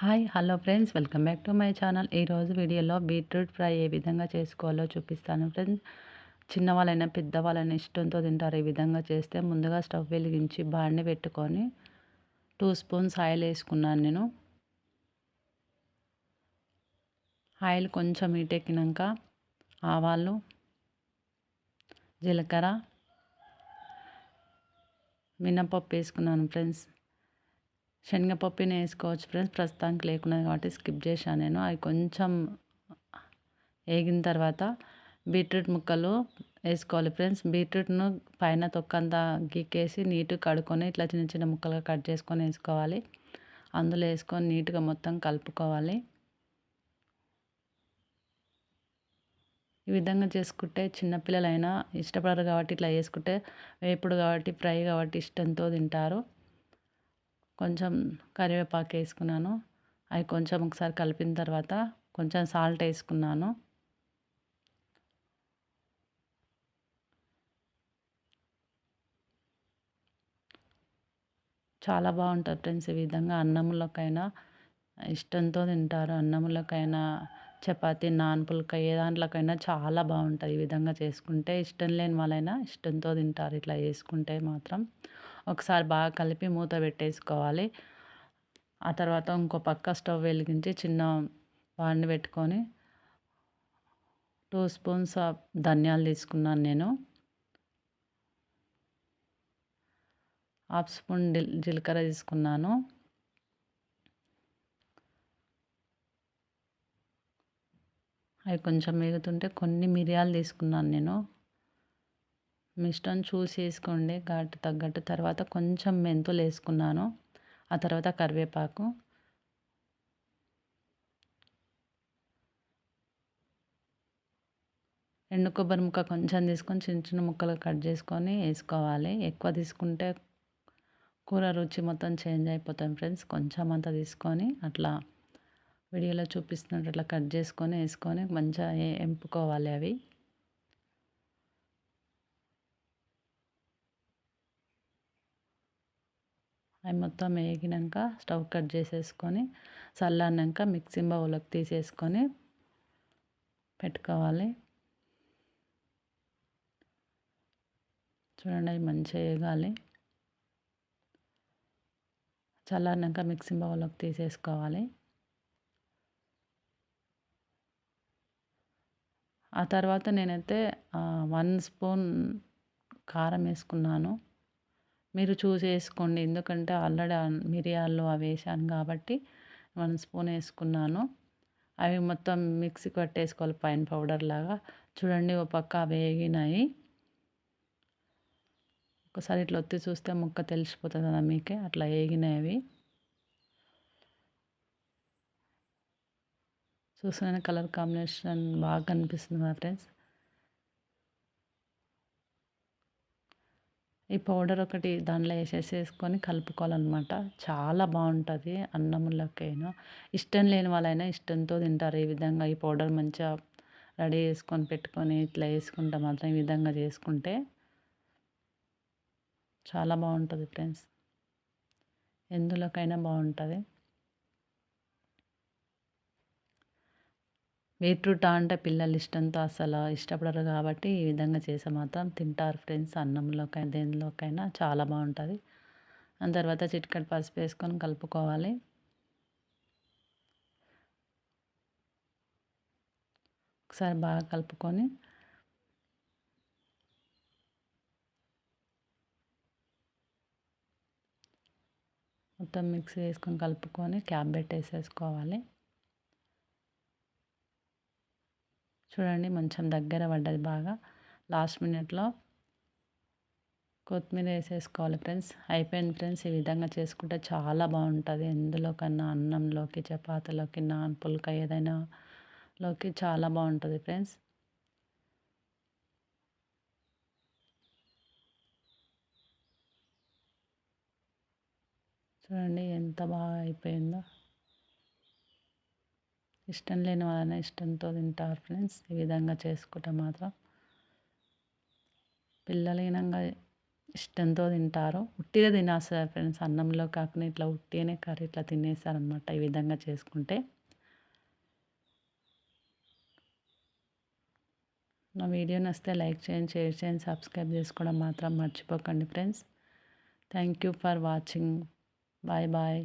Hi hello friends. Welcome back to my channel. ఈరోజు వీడియోలో beetroot fry ఏ విధంగా చేసుకోవాలో చూపిస్తాను ఫ్రెండ్స్. చిన్నవాళ్ళైనా పెద్దవాళ్ళైనా ఇష్టంతో తింటారు. ఈ విధంగా చేస్తే ముందుగా స్టవ్ వెలిగించి బాండి పెట్టుకొని టూ స్పూన్స్ ఆయిల్ వేసుకున్నాను నేను. ఆయిల్ కొంచెం ఎక్కినాక ఆవాలు జీలకర్ర మినపప్పు వేసుకున్నాను ఫ్రెండ్స్. శనగపప్పుని వేసుకోవచ్చు ఫ్రెండ్స్. ప్రస్తుతానికి లేకున్నది కాబట్టి స్కిప్ చేశాను నేను. అవి కొంచెం వేగిన తర్వాత బీట్రూట్ ముక్కలు వేసుకోవాలి ఫ్రెండ్స్. బీట్రూట్ను పైన తొక్కంతా గీకేసి నీట్గా కడుక్కొని ఇట్లా చిన్న చిన్న ముక్కలుగా కట్ చేసుకొని వేసుకోవాలి. అందులో వేసుకొని నీట్గా మొత్తం కలుపుకోవాలి. ఈ విధంగా చేసుకుంటే చిన్నపిల్లలైనా ఇష్టపడరు కాబట్టి ఇట్లా వేసుకుంటే వేపుడు కాబట్టి ఫ్రై కాబట్టి ఇష్టంతో తింటారు. కొంచెం కరివేపాకు వేసుకున్నాను. అవి కొంచెం ఒకసారి కలిపిన తర్వాత కొంచెం సాల్ట్ వేసుకున్నాను. చాలా బాగుంటుంది ఫ్రెండ్స్ ఈ విధంగా అన్నంలోకైనా ఇష్టంతో తింటారు. అన్నంలోకైనా చపాతి నాన్ పుల్క ఏ దాంట్లోకైనా చాలా బాగుంటుంది ఈ విధంగా చేసుకుంటే. ఇష్టం లేని వాళ్ళైనా ఇష్టంతో తింటారు. ఇట్లా చేసుకుంటే మాత్రం ఒకసారి బాగా కలిపి మూత పెట్టేసుకోవాలి. ఆ తర్వాత ఇంకో పక్క స్టవ్ వెలిగించి చిన్న వాడిని పెట్టుకొని టూ స్పూన్స్ ధనియాలు తీసుకున్నాను నేను. హాఫ్ స్పూన్ జీలకర్ర తీసుకున్నాను. అవి కొంచెం మిగుతుంటే కొన్ని మిరియాలు తీసుకున్నాను నేను. మీ ఇష్టం చూసి వేసుకోండి ఘాటు తగ్గట్టు. తర్వాత కొంచెం మెంతులు వేసుకున్నాను. ఆ తర్వాత కరివేపాకు. ఎండు కొబ్బరి ముక్క కొంచెం తీసుకొని చిన్న చిన్న ముక్కలు కట్ చేసుకొని వేసుకోవాలి. ఎక్కువ తీసుకుంటే కూర రుచి మొత్తం చేంజ్ అయిపోతుంది ఫ్రెండ్స్. కొంచెం అంతా తీసుకొని అట్లా వీడియోలో చూపిస్తున్నట్టు అట్లా కట్ చేసుకొని వేసుకొని మంచిగా ఎంపుకోవాలి అవి. అవి మొత్తం వేగినాక స్టవ్ కట్ చేసేసుకొని చల్లారినాక మిక్సీ బౌల్లోకి తీసేసుకొని పెట్టుకోవాలి. చూడండి అవి మంచిగా వేగాలి. చల్లారినాక మిక్సీ బౌల్లోకి తీసేసుకోవాలి. ఆ తర్వాత నేనైతే వన్ స్పూన్ కారం వేసుకున్నాను. మీరు చూసేసుకోండి. ఎందుకంటే ఆల్రెడీ మిరియాలు అవి వేసాను కాబట్టి వన్ స్పూన్ వేసుకున్నాను. అవి మొత్తం మిక్సీ కట్టేసుకోవాలి పైన పౌడర్ లాగా. చూడండి ఒక పక్క వేగినాయి. ఒకసారి ఇట్లా ఒత్తి చూస్తే ముక్క తెలిసిపోతుంది కదా మీకే. అట్లా వేగినాయి అవి. చూసిన కలర్ కాంబినేషన్ బాగా కనిపిస్తుంది కదా ఫ్రెండ్స్. ఈ పౌడర్ ఒకటి దాంట్లో వేసేసేసుకొని కలుపుకోవాలన్నమాట. చాలా బాగుంటుంది అన్నములకైనా. ఇష్టం లేని వాళ్ళైనా ఇష్టంతో తింటారు. ఈ విధంగా ఈ పౌడర్ మంచిగా రెడీ చేసుకొని పెట్టుకొని ఇట్లా వేసుకుంటే మాత్రం ఈ విధంగా చేసుకుంటే చాలా బాగుంటుంది ఫ్రెండ్స్. ఎందులోకైనా బాగుంటుంది. బీట్రూట్ అంటే పిల్లలు ఇష్టంతో అసలు ఇష్టపడరు కాబట్టి ఈ విధంగా చేసే మాత్రం తింటారు ఫ్రెండ్స్ అన్నంలోకైనా దేనిలోకైనా చాలా బాగుంటుంది. దాని తర్వాత చిటికెడు పసుపు వేసుకొని కలుపుకోవాలి. ఒకసారి బాగా కలుపుకొని మొత్తం మిక్సీ వేసుకొని కలుపుకొని క్యాబ్ పెట్టేసేసుకోవాలి. చూడండి కొంచెం దగ్గర పడ్డది బాగా. లాస్ట్ మినిట్లో కొత్తిమీర వేసేసుకోవాలి ఫ్రెండ్స్ అయిపోయింది ఫ్రెండ్స్ ఈ విధంగా చేసుకుంటే చాలా బాగుంటుంది. ఎందులో కన్నా అన్నంలోకి చపాతీలోకి నాన్ పుల్క ఏదైనా లోకి చాలా బాగుంటుంది ఫ్రెండ్స్ చూడండి ఎంత బాగా అయిపోయిందో. ఇష్టం లేని వాళ్ళని ఇష్టంతో తింటారు ఫ్రెండ్స్ ఈ విధంగా చేసుకుంటే మాత్రం పిల్లలు ఇష్టంతో తింటారు. ఉట్టిదే తినేస్తారు ఫ్రెండ్స్ అన్నంలో కాకుండా ఇట్లా ఉట్టినే కర్రీ ఇట్లా తినేస్తారనమాట ఈ విధంగా చేసుకుంటే. నా వీడియో నచ్చితే లైక్ చేయండి షేర్ చేయండి సబ్స్క్రైబ్ చేసుకోవడం మాత్రం మర్చిపోకండి friends thank you for watching bye bye